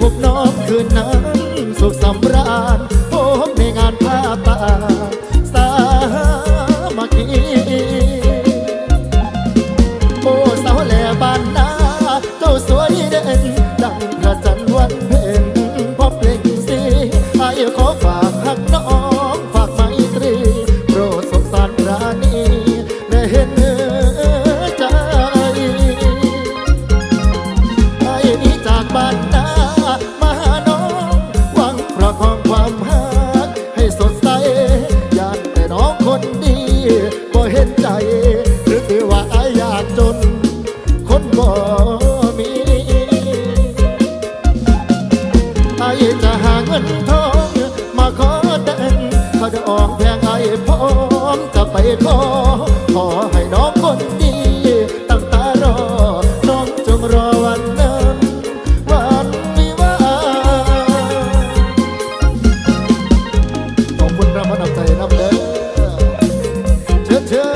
พบน้องคืนนั้นสุขสำราญพบในงานผ้าป่าสามัคคีโอ้สาวแหล่บ้านนาเจ้าสวยเด่นดังพระจันทร์วันเพ็ญพบเพลง มีไอ้จะหาเงินทองมาขอแต่งถ้าจะออกแพงไอ้พร้อมจะไปขอ ขอให้น้องคนดีตั้งตารอ น้องจงรอวันนั้นวันวิวาขอบคุณรางวัลน้ำใจน้ำเด้อเชิญเชิญ